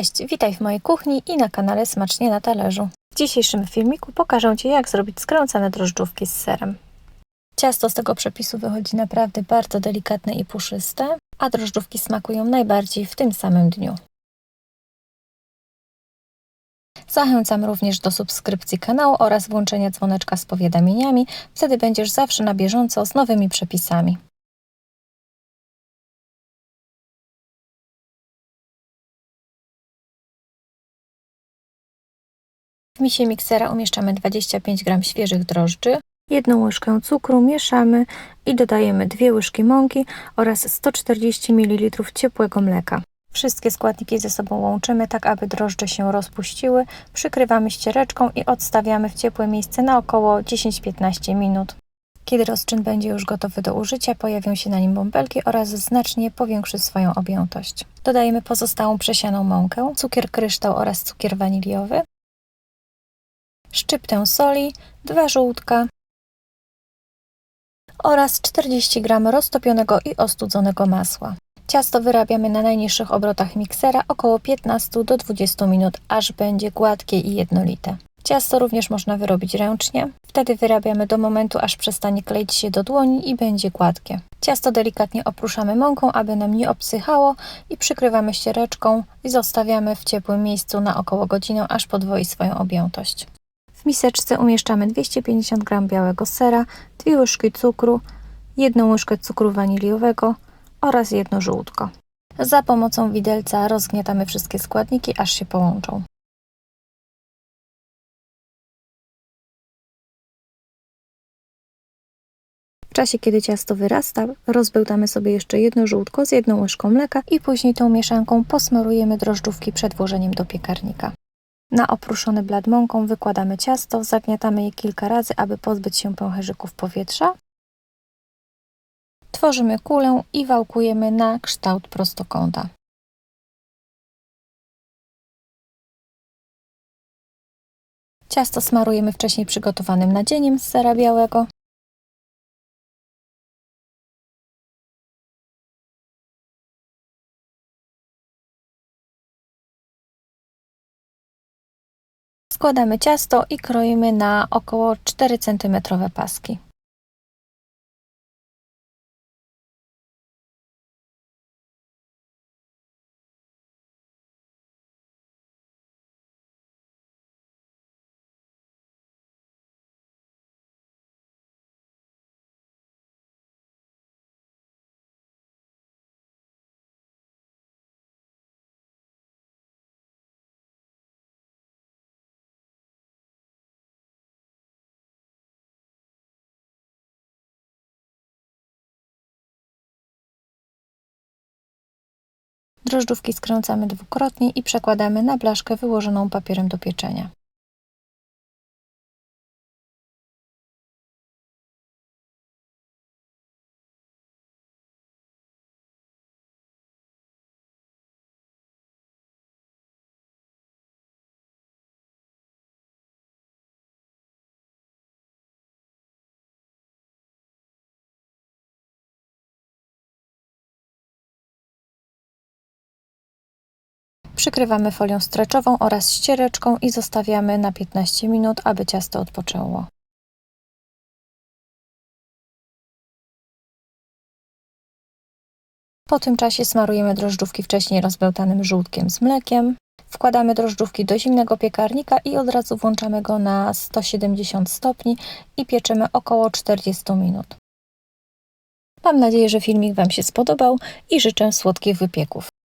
Cześć, witaj w mojej kuchni i na kanale Smacznie na talerzu. W dzisiejszym filmiku pokażę Ci, jak zrobić skręcane drożdżówki z serem. Ciasto z tego przepisu wychodzi naprawdę bardzo delikatne i puszyste, a drożdżówki smakują najbardziej w tym samym dniu. Zachęcam również do subskrypcji kanału oraz włączenia dzwoneczka z powiadomieniami, wtedy będziesz zawsze na bieżąco z nowymi przepisami. W misie miksera umieszczamy 25 g świeżych drożdży, jedną łyżkę cukru mieszamy i dodajemy dwie łyżki mąki oraz 140 ml ciepłego mleka. Wszystkie składniki ze sobą łączymy tak, aby drożdże się rozpuściły, przykrywamy ściereczką i odstawiamy w ciepłe miejsce na około 10-15 minut. Kiedy rozczyn będzie już gotowy do użycia, pojawią się na nim bąbelki oraz znacznie powiększy swoją objętość. Dodajemy pozostałą przesianą mąkę, cukier kryształ oraz cukier waniliowy, szczyptę soli, dwa żółtka oraz 40 g roztopionego i ostudzonego masła. Ciasto wyrabiamy na najniższych obrotach miksera około 15 do 20 minut, aż będzie gładkie i jednolite. Ciasto również można wyrobić ręcznie. Wtedy wyrabiamy do momentu, aż przestanie kleić się do dłoni i będzie gładkie. Ciasto delikatnie opruszamy mąką, aby nam nie obsychało i przykrywamy ściereczką i zostawiamy w ciepłym miejscu na około godzinę, aż podwoi swoją objętość. W miseczce umieszczamy 250 g białego sera, 2 łyżki cukru, 1 łyżkę cukru waniliowego oraz jedno żółtko. Za pomocą widelca rozgniatamy wszystkie składniki, aż się połączą. W czasie, kiedy ciasto wyrasta, rozbełtamy sobie jeszcze jedno żółtko z jedną łyżką mleka i później tą mieszanką posmarujemy drożdżówki przed włożeniem do piekarnika. Na opruszony blat mąką wykładamy ciasto, zagniatamy je kilka razy, aby pozbyć się pęcherzyków powietrza. Tworzymy kulę i wałkujemy na kształt prostokąta. Ciasto smarujemy wcześniej przygotowanym nadzieniem z sera białego. Składamy ciasto i kroimy na około 4 cm paski. Drożdżówki skręcamy dwukrotnie i przekładamy na blaszkę wyłożoną papierem do pieczenia. Przykrywamy folią streczową oraz ściereczką i zostawiamy na 15 minut, aby ciasto odpoczęło. Po tym czasie smarujemy drożdżówki wcześniej rozbełtanym żółtkiem z mlekiem. Wkładamy drożdżówki do zimnego piekarnika i od razu włączamy go na 170 stopni i pieczemy około 40 minut. Mam nadzieję, że filmik Wam się spodobał i życzę słodkich wypieków.